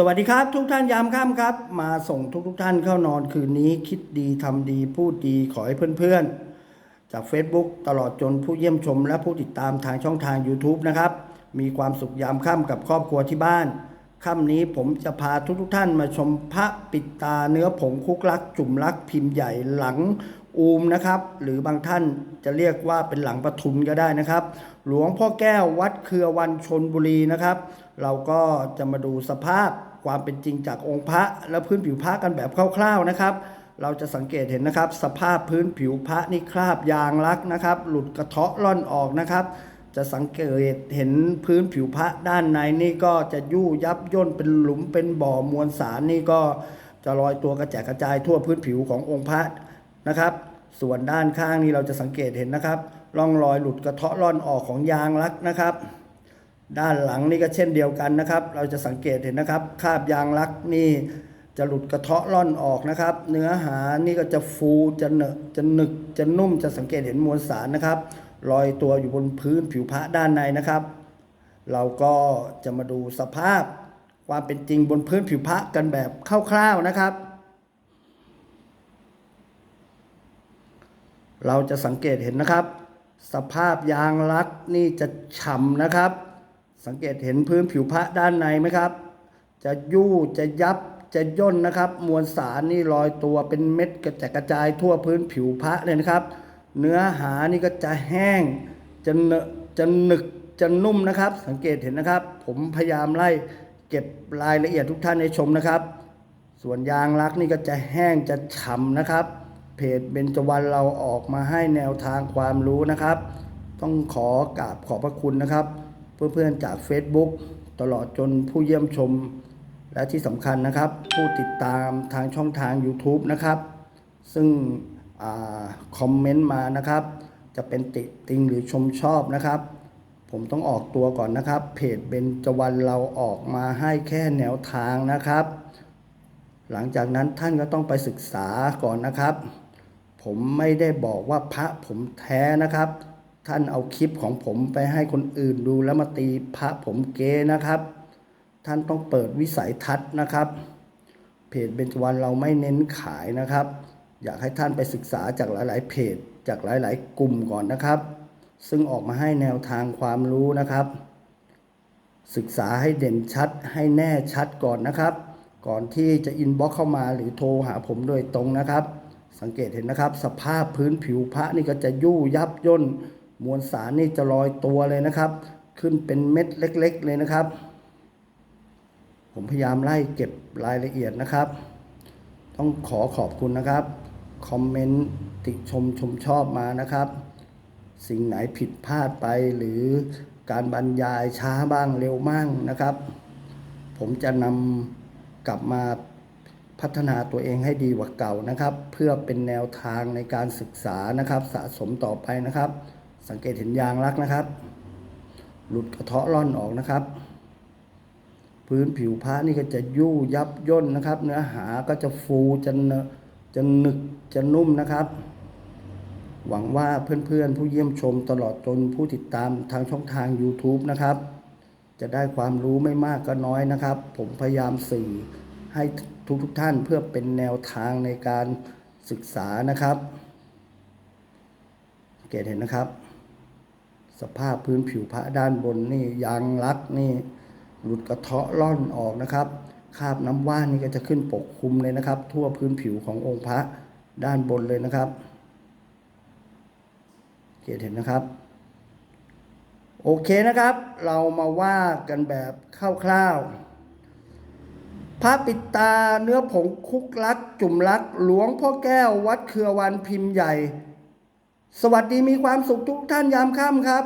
สวัสดีครับ ทุกท่านยามค่ำครับ มาส่งทุกทุกท่านเข้านอนคืนนี้คิดดีทำดีพูดดีขอให้เพื่อนๆ จาก Facebook ตลอดจนผู้เยี่ยมชมและผู้ติดตามทางช่องทาง YouTube นะครับ มีความสุขยามค่ำกับครอบครัวที่บ้านค่ำนี้ผมจะพาทุกทุกท่านมาชมพระปิดตาเนื้อผงคุกลัก จุ่มลักพิมพ์ใหญ่หลังอูมนะครับ หรือบางท่านจะเรียกว่าเป็นหลังปทุมก็ได้นะครับ หลวงพ่อแก้ววัดเครือวันชนบุรีนะครับ เราก็จะมาดูสภาพ ความเป็นจริงจากองค์พระและพื้นผิวพระกันแบบคร่าวๆนะครับ เราจะสังเกตเห็นนะครับ สภาพพื้นผิวพระนี่คราบยางลักนะครับ หลุดกระเทาะล่อนออกนะครับ จะสังเกตเห็นพื้นผิวพระด้านในนี่ก็จะยู่ยับย่นเป็นหลุมเป็นบ่อมวลสารนี่ก็จะลอยตัวกระแจกกระจายทั่วพื้นผิวขององค์พระนะครับ ส่วนด้านข้างนี่เราจะสังเกตเห็นนะครับร่องรอยหลุดกระเทาะล่อนออกของยางลักนะครับ ด้านหลังนี่ก็เช่นเดียวกันนะครับ เราจะสังเกตเห็นนะครับ คาบยางลักนี่จะหลุดกระเทาะล่อนออกนะครับ เนื้อหานี่ก็จะฟูจะเหนอะจะหนึกจะนุ่มจะสังเกตเห็นมวลสารนะครับลอยตัวอยู่บนพื้นผิวพระด้านในนะครับ เราก็จะมาดูสภาพความเป็นจริงบนพื้นผิวพระกันแบบคร่าวๆนะครับ เราจะสังเกตเห็นนะครับ สภาพยางลักนี่จะฉ่ำนะครับ สังเกตเห็นพื้นผิวพระด้านในไหมครับ จะยู่จะยับจะย่นนะครับ มวลสารนี่ลอยตัวเป็นเม็ดกระจายกระจายทั่วพื้นผิวพระเลยนะครับ เนื้อหานี่ก็จะแห้งจะเนจะหนึกจะนุ่มนะครับ สังเกตเห็นนะครับ ผมพยายามไล่เก็บรายละเอียดทุกท่านให้ชมนะครับ ส่วนยางรักนี่ก็จะแห้งจะฉ่ำนะครับ เพจเบญจวรรณเราออกมาให้แนวทางความรู้นะครับ ต้องขอกราบขอบพระคุณนะครับ เพื่อนๆจาก Facebook ตลอดจนผู้เยี่ยมชม และที่สำคัญนะครับ ผู้ติดตามทางช่องทาง YouTube นะครับ ซึ่งอคอมเมนต์มานะครับ จะเป็นติติงหรือชมชอบนะครับ ผมต้องออกตัวก่อนนะครับ เพจเบญจวรรณเราออกมาให้แค่แนวทางนะครับ หลังจากนั้นท่านก็ต้องไปศึกษาก่อนนะครับ ผมไม่ได้บอกว่าพระผมแท้นะครับ ท่านเอาคลิปของผมไปให้คนอื่นดูแล้วมาตีพระผมเกนะครับ ท่านต้องเปิดวิสัยทัศน์นะครับ เพจเบญจวรรณเราไม่เน้นขายนะครับ อยากให้ท่านไปศึกษาจากหลาย ๆ เพจจากหลาย ๆ กลุ่มก่อนนะครับ ซึ่งออกมาให้แนวทางความรู้นะครับ ศึกษาให้เด่นชัดให้แน่ชัดก่อนนะครับ ก่อนที่จะอินบ็อกเข้ามาหรือโทรหาผมโดยตรงนะครับ สังเกตเห็นนะครับ สภาพพื้นผิวพระนี่ก็จะยู่ยับย่น มวลสารนี่จะลอยตัวเลยนะครับ ขึ้นเป็นเม็ดเล็ก ๆ เลยนะครับ ผมพยายามไล่เก็บรายละเอียดนะครับ ต้องขอขอบคุณนะครับ คอมเมนต์ติชมชมชอบมานะครับ สิ่งไหนผิดพลาดไปหรือการบรรยายช้าบ้างเร็วบ้างนะครับ ผมจะนำกลับมาพัฒนาตัวเองให้ดีกว่าเก่านะครับ เพื่อเป็นแนวทางในการศึกษานะครับ สะสมต่อไปนะครับ สังเกตเห็นยางรักนะครับ หลุดกระเทาะร่อนออกนะครับ พื้นผิวพระนี่ก็จะยู่ยับย่นนะครับ เนื้อหาก็จะฟูจะเนจะหนึกจะนุ่มนะครับ หวังว่าเพื่อนๆ ผู้เยี่ยมชมตลอดจนผู้ติดตามทางช่องทาง YouTube นะครับ จะได้ความรู้ไม่มากก็น้อยนะครับ ผมพยายามสื่อให้ทุกๆทท่านเพื่อเป็นแนวทางในการศึกษานะครับ เกตเห็นนะครับ สภาพพื้นผิวพระด้านบนนี่ยางลักนี่หลุดกระเทาะล่อนออกนะครับคราบน้ำว่านนี่ก็จะขึ้นปกคลุมเลยนะครับ ทั่วพื้นผิวขององค์พระด้านบนเลยนะครับเกตเห็นนะครับ โอเคนะครับ เรามาว่ากันแบบคร่าวๆพระปิดตาเนื้อผงคุกลัก จุ่มลัก หลวงพ่อแก้ววัดเครือวันพิมพ์ใหญ่ สวัสดีมีความสุขทุกท่านยามค่ำครับ